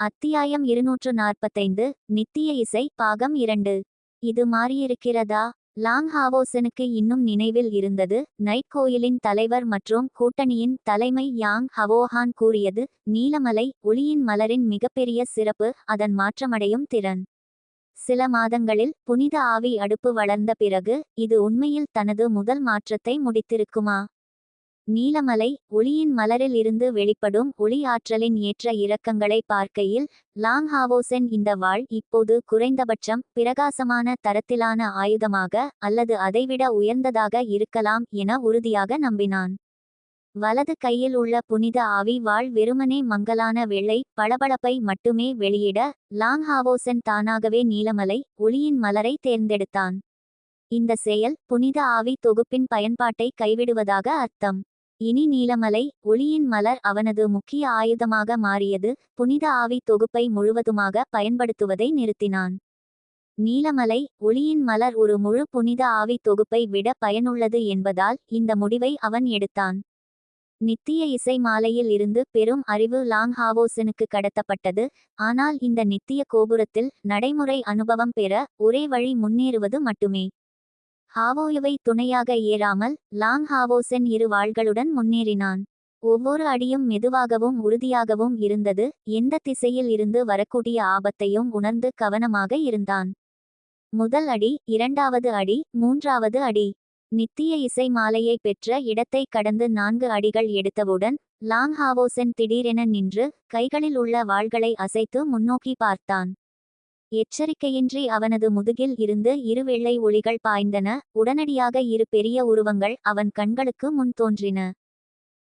அத்தியாயம் இருநூற்று நாற்பத்தைந்து நித்திய இசை பாகம் இரண்டு. இது மாறியிருக்கிறதா? லாங் ஹாவோசனுக்கு இன்னும் நினைவில் இருந்தது. நைட் கோயிலின் தலைவர் மற்றும் கூட்டணியின் தலைமை யாங் ஹவோஹான் கூறியது நீலமலை ஒளியின் மலரின் மிகப்பெரிய சிறப்பு அதன் மாற்றமடையும் திறன். சில மாதங்களில் புனித ஆவி அடுப்பு வளர்ந்த பிறகு இது உண்மையில் தனது முதல் மாற்றத்தை முடித்திருக்குமா? நீலமலை ஒளியின் மலரில் இருந்து வெளிப்படும் ஒளி ஆற்றலின் ஏற்ற இறக்கங்களை பார்க்கையில் லாங் ஹாவோசென் இந்த வாழ் இப்போது குறைந்தபட்சம் பிரகாசமான தரத்திலான ஆயுதமாக அல்லது அதைவிட உயர்ந்ததாக இருக்கலாம் என உறுதியாக நம்பினான். வலது கையில் உள்ள புனித ஆவி வாழ் வெறுமனே மங்கலான வெள்ளை பளபளப்பை மட்டுமே வெளியிட லாங் ஹாவோசென் தானாகவே நீலமலை ஒளியின் மலரை தேர்ந்தெடுத்தான். இந்த செயல் புனித ஆவி தொகுப்பின் பயன்பாட்டை கைவிடுவதாக அர்த்தம். இனி நீலமலை ஒளியின் மலர் அவனது முக்கிய ஆயுதமாக மாறியது புனித ஆவி தொகுப்பை முழுவதுமாக பயன்படுத்துவதை நிறுத்தினான். நீலமலை ஒளியின் மலர் ஒரு முழு புனித ஆவி தொகுப்பை விட பயனுள்ளது என்பதால் இந்த முடிவை அவன் எடுத்தான். நித்திய இசை மாலையில் இருந்து பெரும் அறிவு லாங் ஹாவோசனுக்கு கடத்தப்பட்டது ஆனால் இந்த நித்திய கோபுரத்தில் நடைமுறை அனுபவம் பெற ஒரே வழி முன்னேறுவது மட்டுமே. ஹாவோயுவை துணையாக ஏறாமல் லாங் ஹாவோசென் இரு வாள்களுடன் முன்னேறினான். ஒவ்வொரு அடியும் மெதுவாகவும் உறுதியாகவும் இருந்தது எந்த திசையில் இருந்து வரக்கூடிய ஆபத்தையும் உணர்ந்து கவனமாக இருந்தான். முதல் அடி இரண்டாவது அடி மூன்றாவது அடி. நித்திய இசை மாலையை பெற்ற இடத்தை கடந்து நான்கு அடிகள் எடுத்தவுடன் லாங் ஹாவோசென் திடீரென நின்று கைகளில் உள்ள வாள்களை அசைத்து முன்னோக்கி பார்த்தான். எச்சரிக்கையின்றி அவனது முதுகில் இருந்து இரு வெள்ளை ஒளிகள் பாய்ந்தன. உடனடியாக இரு பெரிய உருவங்கள் அவன் கண்களுக்கு முன் தோன்றின.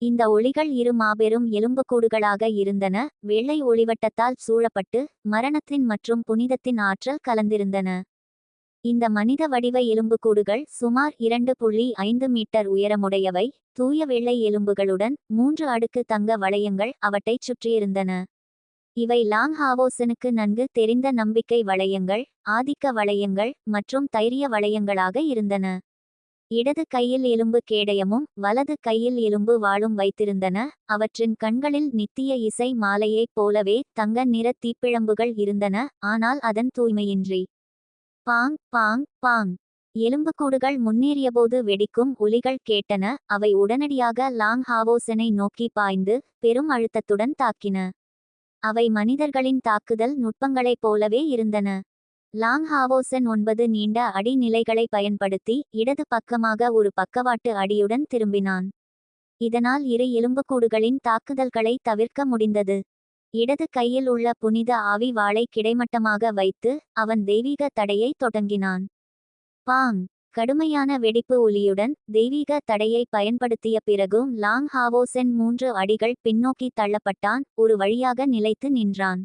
இந்த ஒளிகள் இரு மாபெரும் எலும்புக்கூடுகளாக இருந்தன. வெள்ளை ஒளிவட்டத்தால் சூழப்பட்டு மரணத்தின் மற்றும் புனிதத்தின் ஆற்றல் கலந்திருந்தன. இந்த மனித வடிவ எலும்புக்கூடுகள் சுமார் இரண்டு புள்ளி ஐந்து மீட்டர் உயரமுடையவை. தூய வெள்ளை எலும்புகளுடன் மூன்று அடுக்கு தங்க வளையங்கள் அவற்றைச் சுற்றியிருந்தன. இவை லாங் ஹாவோசனுக்கு நன்கு தெரிந்த நம்பிக்கை வளையங்கள் ஆதிக்க வளையங்கள் மற்றும் தைரிய வளையங்களாக இருந்தன. இடது கையில் எலும்பு கேடயமும் வலது கையில் எலும்பு வாளும் வைத்திருந்தன. அவற்றின் கண்களில் நித்திய இசை மாலையைப் போலவே தங்க நிற தீப்பிழம்புகள் இருந்தன. ஆனால் அதன் தூய்மையின்றி. பாங் பாங் பாங். எலும்புக்கூடுகள் முன்னேறியபோது வெடிக்கும் ஒலிகள் கேட்டன. அவை உடனடியாக லாங் ஹாவோசனை நோக்கி பாய்ந்து பெரும் அழுத்தத்துடன் தாக்கின. அவை மனிதர்களின் தாக்குதல் நுட்பங்களைப் போலவே இருந்தன. லாங் ஹாவோசன் ஒன்பது நீண்ட அடி நிலைகளை பயன்படுத்தி இடது பக்கமாக ஒரு பக்கவாட்டு அடியுடன் திரும்பினான். இதனால் இரு எலும்புக்கூடுகளின் தாக்குதல்களை தவிர்க்க முடிந்தது. இடது கையில் உள்ள புனித ஆவி வாளை கிடைமட்டமாக வைத்து அவன் தெய்வீக தடையை தொடங்கினான். பாங்! கடுமையான வெடிப்பு ஒலியுடன் தெய்வீக தடையை பயன்படுத்திய பிறகும் லாங் ஹாவோசென் மூன்று அடிகள் பின்னோக்கி தள்ளப்பட்டான் ஒரு வழியாக நிலைத்து நின்றான்.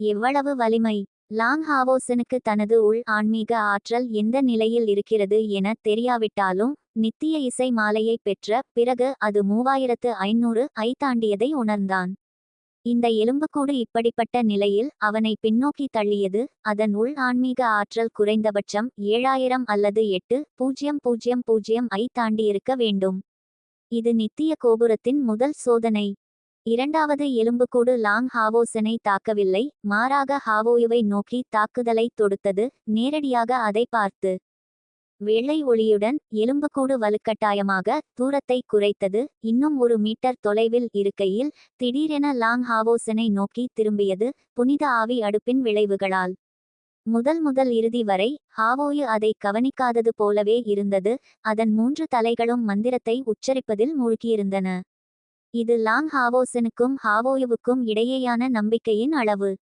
எவ்வளவு வலிமை! லாங் ஹாவோசனுக்கு தனது உள் ஆன்மீக ஆற்றல் எந்த நிலையில் இருக்கிறது என தெரியாவிட்டாலும் நித்திய இசை மாலையை பெற்ற பிறகு அது மூவாயிரத்து ஐநூறு ஐ தாண்டியதை உணர்ந்தான். இந்த எலும்புக்கூடு இப்படிப்பட்ட நிலையில் அவனை பின்னோக்கி தள்ளியது அதன் உள் ஆன்மீக ஆற்றல் குறைந்தபட்சம் ஏழாயிரம் அல்லது எட்டு பூஜ்ஜியம் பூஜ்ஜியம் பூஜ்ஜியம் ஐ தாண்டியிருக்க வேண்டும். இது நித்திய கோபுரத்தின் முதல் சோதனை. இரண்டாவது எலும்புக்கூடு லாங் ஹாவோசனை தாக்கவில்லை மாறாக ஹாவோயுவை நோக்கி தாக்குதலை தொடுத்தது நேரடியாக அதை பார்த்து வெள்ளை ஒளியுடன் எலும்புக்கூடு வலுக்கட்டாயமாக தூரத்தை குறைத்தது. இன்னும் ஒரு மீட்டர் தொலைவில் இருக்கையில் திடீரென லாங் ஹாவோசனை நோக்கி திரும்பியது புனித ஆவி அடுப்பின் விளைவுகளால். முதல் முதல் இறுதி வரை ஹாவோயு அதை கவனிக்காதது போலவே இருந்தது. அதன் மூன்று தலைகளும் மந்திரத்தை உச்சரிப்பதில் மூழ்கியிருந்தன. இது லாங் ஹாவோசனுக்கும் ஹாவோயுவுக்கும் இடையேயான நம்பிக்கையின் அளவு.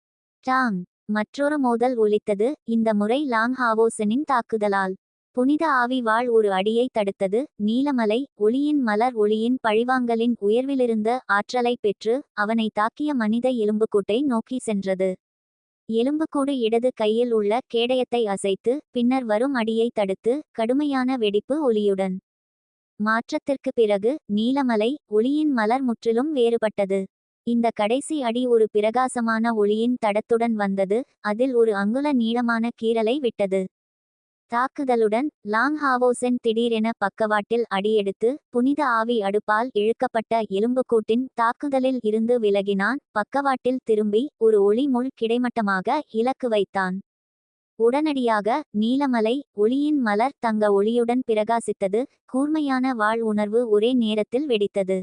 டாங் மற்றொரு மோதல் ஒலித்தது. இந்த முறை லாங் ஹாவோசனின் தாக்குதலால். புனித ஆவி வாழ் ஒரு அடியை தடுத்தது. நீலமலை ஒளியின் மலர் ஒளியின் பழிவாங்கலின் உயர்விலிருந்த ஆற்றலை பெற்று அவனை தாக்கிய மனித எலும்புக்கூட்டை நோக்கி சென்றது. எலும்புக்கூடு இடது கையில் உள்ள கேடயத்தை அசைத்து பின்னர் வரும் அடியை தடுத்து கடுமையான வெடிப்பு ஒளியுடன் மாற்றத்திற்கு பிறகு நீலமலை ஒளியின் மலர் முற்றிலும் வேறுபட்டது. இந்த கடைசி அடி ஒரு பிரகாசமான ஒளியின் தடத்துடன் வந்தது. அதில் ஒரு அங்குல நீளமான கீறலை விட்டது. தாக்குதலுடன் லாங் ஹாவோசென் திடீரென பக்கவாட்டில் அடியெடுத்து புனித ஆவி அடுப்பால் இழுக்கப்பட்ட எலும்புக்கூட்டின் தாக்குதலில் இருந்து விலகினான். பக்கவாட்டில் திரும்பி ஒரு ஒளி முள் கிடைமட்டமாக இலக்கு வைத்தான். உடனடியாக நீலமலை ஒளியின் மலர் தங்க ஒளியுடன் பிரகாசித்தது. கூர்மையான வாழ் உணர்வு ஒரே நேரத்தில் வெடித்தது.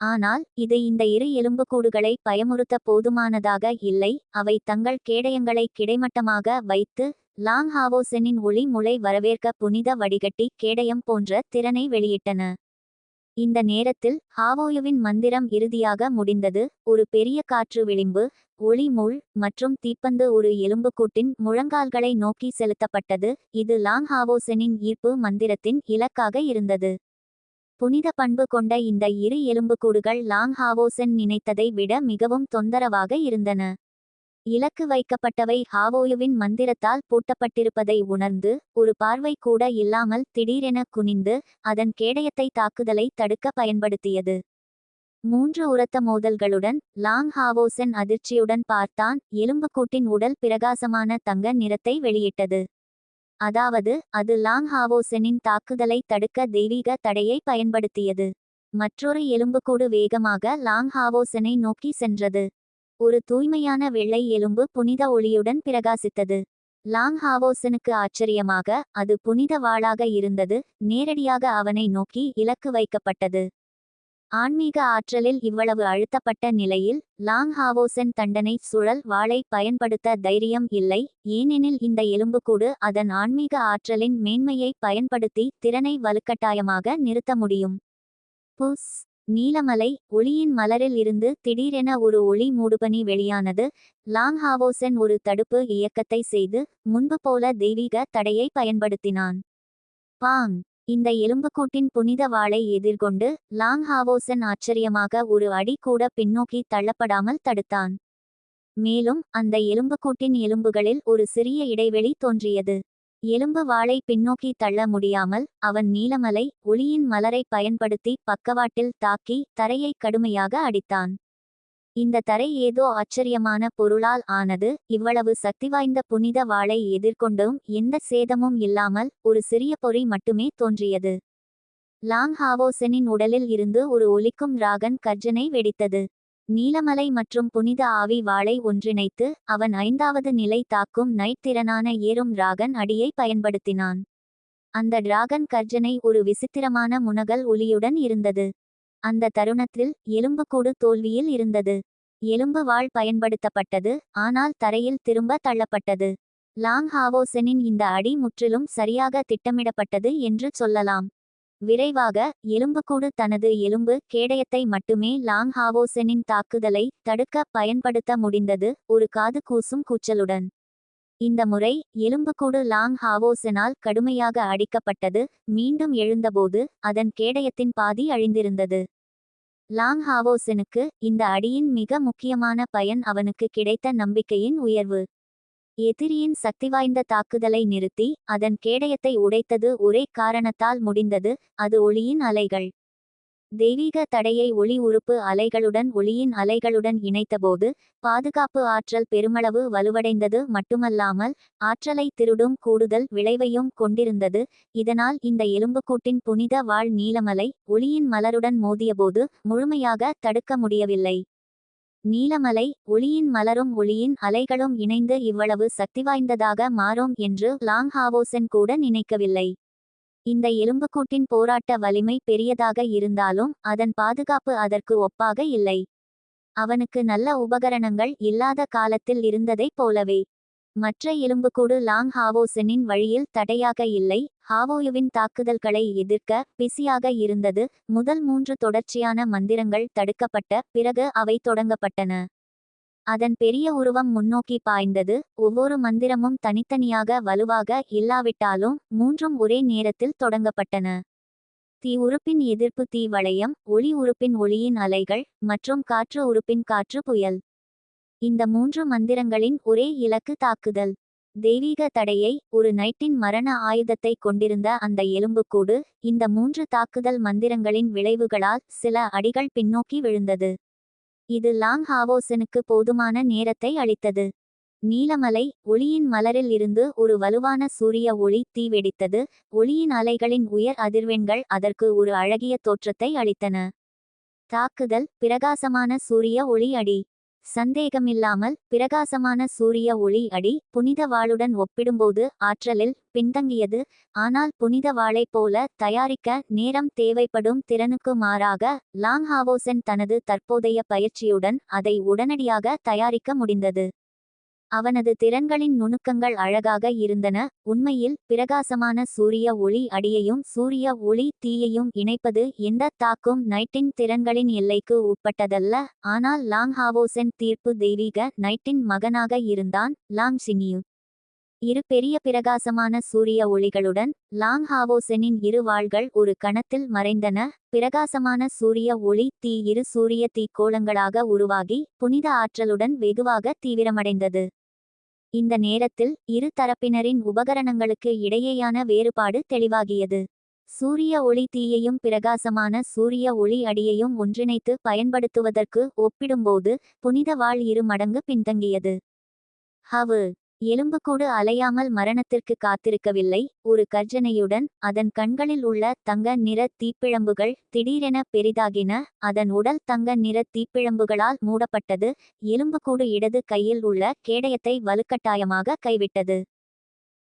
ஆனால் இது இந்த இரு எலும்புக்கூடுகளை பயமுறுத்த போதுமானதாக இல்லை. அவை தங்கள் கேடயங்களை கிடைமட்டமாக வைத்து லாங் ஹாவோசெனின் ஒளி முளை வரவேற்க புனித வடிகட்டி கேடயம் போன்ற திறனை வெளியிட்டன. இந்த நேரத்தில் ஹாவோயுவின் மந்திரம் இறுதியாக முடிந்தது. ஒரு பெரிய காற்று விளிம்பு ஒளி முள் மற்றும் தீப்பந்து ஒரு எலும்புக்கூட்டின் முழங்கால்களை நோக்கி செலுத்தப்பட்டது. இது லாங் ஹாவோசெனின் ஈர்ப்பு மந்திரத்தின் இலக்காக இருந்தது. புனித பண்பு கொண்ட இந்த இரு எலும்புக்கூடுகள் லாங் ஹாவோசென் நினைத்ததை விட மிகவும் தொந்தரவாக இருந்தன. இலக்கு வைக்கப்பட்டவை ஹாவோயுவின் மந்திரத்தால் பூட்டப்பட்டிருப்பதை உணர்ந்து ஒரு பார்வை கூட இல்லாமல் திடீரென குனிந்து அதன் கேடயத்தை தாக்குதலை தடுக்க பயன்படுத்தியது. மூன்று உரத்த மோதல்களுடன் லாங் ஹாவோசென் அதிர்ச்சியுடன் பார்த்தான் எலும்புக்கூட்டின் உடல் பிரகாசமான தங்க நிறத்தை வெளியிட்டது. அதாவது அது லாங் ஹாவோசெனின் தாக்குதலை தடுக்க தெய்வீக தடையை பயன்படுத்தியது. மற்றொரு எலும்புக்கூடு வேகமாக லாங் ஹாவோசனை நோக்கி சென்றது. ஒரு தூய்மையான வெள்ளை எலும்பு புனித ஒளியுடன் பிரகாசித்தது. லாங் ஹாவோசனுக்கு ஆச்சரியமாக அது புனித வாளாக இருந்தது நேரடியாக அவனை நோக்கி இலக்கு வைக்கப்பட்டது. ஆன்மீக ஆற்றலில் இவ்வளவு அழுத்தப்பட்ட நிலையில் லாங் ஹாவோசன் தண்டனை சுழல் வாளை பயன்படுத்த தைரியம் இல்லை ஏனெனில் இந்த எலும்புக்கூடு அதன் ஆன்மீக ஆற்றலின் மேன்மையை பயன்படுத்தி திறனை வலுக்கட்டாயமாக நிறுத்த முடியும். புஸ். நீலமலை ஒளியின் மலரில் இருந்து திடீரென ஒரு ஒளி மூடுபனி வெளியானது. லாங்ஹாவோசன் ஒரு தடுப்பு இயக்கத்தை செய்து முன்பு போல தெய்வீக தடையை பயன்படுத்தினான். பாங். இந்த எலும்புக்கூட்டின் புனித வாளை எதிர்கொண்டு லாங்ஹாவோசன் ஆச்சரியமாக ஒரு அடி கூட பின்னோக்கி தள்ளப்படாமல் தடுத்தான். மேலும் அந்த எலும்புக்கூட்டின் எலும்புகளில் ஒரு சிறிய இடைவெளி தோன்றியது. எலும்பு வாளை பின்னோக்கி தள்ள முடியாமல் அவன் நீலமலை ஒளியின் மலரை பயன்படுத்தி பக்கவாட்டில் தாக்கி தரையை கடுமையாக அடித்தான். இந்த தரை ஏதோ ஆச்சரியமான பொருளால் ஆனது இவ்வளவு சக்தி வாய்ந்த புனித வாளை எதிர்கொண்டும் எந்த சேதமும் இல்லாமல் ஒரு சிறிய பொறி மட்டுமே தோன்றியது. லாங் ஹாவோசனின் உடலில் இருந்து ஒரு ஒலிக்கும் ராகன் கர்ஜனை வெடித்தது. நீலமலை மற்றும் புனித ஆவி வாளை ஒன்றிணைத்து அவன் ஐந்தாவது நிலை தாக்கும் நைட் திறனான ஏறும் டிராகன் அடியை பயன்படுத்தினான். அந்த டிராகன் கர்ஜனை ஒரு விசித்திரமான முனகல் ஒலியுடன் இருந்தது. அந்த தருணத்தில் எலும்புக்கூடு தோல்வியில் இருந்தது. எலும்பு வாழ் பயன்படுத்தப்பட்டது ஆனால் தரையில் திரும்ப தள்ளப்பட்டது. லாங் ஹாவோசனின் இந்த அடி முற்றிலும் சரியாக திட்டமிடப்பட்டது என்று சொல்லலாம். விரைவாக எலும்புக்கூடு தனது எலும்பு கேடயத்தை மட்டுமே லாங் ஹாவோசனின் தாக்குதலை தடுக்க பயன்படுத்த முடிந்தது ஒரு காது கூசும் கூச்சலுடன். இந்த முறை எலும்புக்கூடு லாங் ஹாவோசனால் கடுமையாக அடிக்கப்பட்டது. மீண்டும் எழுந்தபோது அதன் கேடயத்தின் பாதி அழிந்திருந்தது. லாங் ஹாவோசனுக்கு இந்த அடியின் மிக முக்கியமான பயன் அவனுக்கு கிடைத்த நம்பிக்கையின் உயர்வு. எதிரியின் சக்திவாய்ந்த தாக்குதலை நிறுத்தி அதன் கேடயத்தை உடைத்தது ஒரே காரணத்தால் முடிந்தது அது ஒளியின் அலைகள். தெய்வீக தடையை ஒளி உறுப்பு அலைகளுடன் ஒளியின் அலைகளுடன் இணைத்தபோது பாதுகாப்பு ஆற்றல் பெருமளவு வலுவடைந்தது மட்டுமல்லாமல் ஆற்றலை திருடும் கூடுதல் விளைவையும் கொண்டிருந்தது. இதனால் இந்த எலும்புக்கூட்டின் புனித வாழ் நீலமலை ஒளியின் மலருடன் மோதியபோது முழுமையாக தடுக்க முடியவில்லை. நீலமலை ஒளியின் மலரும் ஒளியின் அலைகளும் இணைந்து இவ்வளவு சக்திவாய்ந்ததாக மாறும் என்று லாங் ஹாவோசன் கூட நினைக்கவில்லை. இந்த எலும்புக்கூட்டின் போராட்ட வலிமை பெரியதாக இருந்தாலும் அதன் பாதுகாப்பு அதற்கு ஒப்பாக இல்லை. அவனுக்கு நல்ல உபகரணங்கள் இல்லாத காலத்தில் இருந்ததைப் போலவே. மற்ற எலும்புக்கூடு லாங் ஹாவோசனின் வழியில் தடையாக இல்லை. ஹாவோயுவின் தாக்குதல்களை எதிர்க்க பிஸியாக இருந்தது. முதல் மூன்று தொடர்ச்சியான மந்திரங்கள் தடுக்கப்பட்ட பிறகு அவை தொடங்கப்பட்டன. அதன் பெரிய உருவம் முன்னோக்கி பாய்ந்தது. ஒவ்வொரு மந்திரமும் தனித்தனியாக வலுவாக இல்லாவிட்டாலும் மூன்றும் ஒரே நேரத்தில் தொடங்கப்பட்டன. தீ உறுப்பின் எதிர்ப்பு தீ வளையம் ஒளி உறுப்பின் ஒளியின் அலைகள் மற்றும் காற்று உறுப்பின் காற்று புயல். இந்த மூன்று மந்திரங்களின் ஒரே இலக்கு தாக்குதல். தெய்வீக தடையை ஒரு நைட்டின் மரண ஆயுதத்தை கொண்டிருந்த அந்த எலும்புக்கூடு இந்த மூன்று தாக்குதல் மந்திரங்களின் விளைவுகளால் சில அடிகள் பின்னோக்கி விழுந்தது. இது லாங் ஹாவோசனுக்கு போதுமான நேரத்தை அளித்தது. நீலமலை ஒளியின் மலரில் இருந்து ஒரு வலுவான சூரிய ஒளி தீ வெடித்தது ஒளியின் அலைகளின் உயர் அதிர்வெண்கள் அதற்கு ஒரு அழகிய தோற்றத்தை அளித்தன. தாக்குதல் பிரகாசமான சூரிய ஒளி அடி. சந்தேகமில்லாமல் பிரகாசமான சூரிய ஒளி அடி புனித வாளுடன் ஒப்பிடும்போது ஆற்றலில் பின்தங்கியது. ஆனால் புனித வாளைப் போல தயாரிக்க நேரம் தேவைப்படும் திறனுக்கு மாறாக லாங்ஹாவோசன் தனது தற்போதைய பயிற்சியுடன் அதை உடனடியாக தயாரிக்க முடிந்தது. அவனது திறன்களின் நுணுக்கங்கள் அழகாக இருந்தன. உண்மையில் பிரகாசமான சூரிய ஒளி அடியையும் சூரிய ஒளி தீயையும் இணைப்பது எந்த தாக்கும் நைட்டின் திறன்களின் எல்லைக்கு உட்பட்டதல்ல. ஆனால் லாங் ஹாவோசென் தீர்ப்பு தெய்வீக நைட்டின் மகனாக இருந்தான் லாங் சினியு இரு பெரிய பிரகாசமான சூரிய ஒளிகளுடன் லாங் ஹாவோசெனின் இரு வாள்கள் ஒரு கணத்தில் மறைந்தன. பிரகாசமான சூரிய ஒளி தீ இரு சூரிய தீக்கோளங்களாக உருவாகி புனித ஆற்றலுடன் வெகுவாக தீவிரமடைந்தது. இந்த நேரத்தில் இரு தரப்பினரின் உபகரணங்களுக்கு இடையேயான வேறுபாடு தெளிவாகியது. சூரிய ஒளி தீயையும் பிரகாசமான சூரிய ஒளி அடியையும் ஒன்றிணைத்து பயன்படுத்துவதற்கு ஒப்பிடும்போது புனித வாழ் இரு மடங்கு பின்தங்கியது. ஹவு எலும்புக்கூடு அலையாமல் மரணத்திற்கு காத்திருக்கவில்லை. ஒரு கர்ஜனையுடன் அதன் கண்களில் உள்ள தங்க நிற தீப்பிழம்புகள் திடீரென பெரிதாகின. அதன் உடல் தங்க நிற தீப்பிழம்புகளால் மூடப்பட்டது. எலும்புக்கூடு இடது கையில் உள்ள கேடயத்தை வலுக்கட்டாயமாக கைவிட்டது.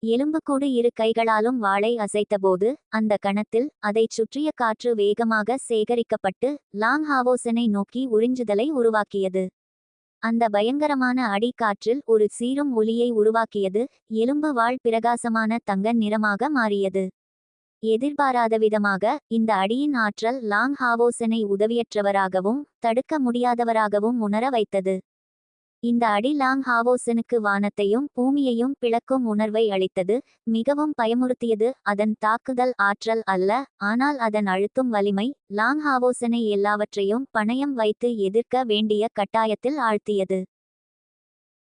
எலும்புக்கூடு இரு கைகளாலும் வாளை அசைத்தபோது அந்த கணத்தில் அதைச் சுற்றிய காற்று வேகமாக சேகரிக்கப்பட்டு லாங் ஹாவோசனை நோக்கி உறிஞ்சுதலை உருவாக்கியது. அந்த பயங்கரமான அடி காற்றில் ஒரு சீரும் ஒலியை உருவாக்கியது எலும்பு வாழ் பிரகாசமான தங்க நிறமாக மாறியது. எதிர்பாராத விதமாக இந்த அடியின் ஆற்றல் லாங் ஹாவோசனை உதவியற்றவராகவும் தடுக்க முடியாதவராகவும் உணர வைத்தது. இந்த அடி லாங் ஹாவோசனுக்கு வானத்தையும் பூமியையும் பிளக்கும் உணர்வை அளித்தது மிகவும் பயமுறுத்தியது அதன் தாக்குதல் ஆற்றல் அல்ல ஆனால் அதன் அழுத்தும் வலிமை லாங் ஹாவோசனை எல்லாவற்றையும் பணயம் வைத்து எதிர்க்க வேண்டிய கட்டாயத்தில் ஆழ்த்தியது.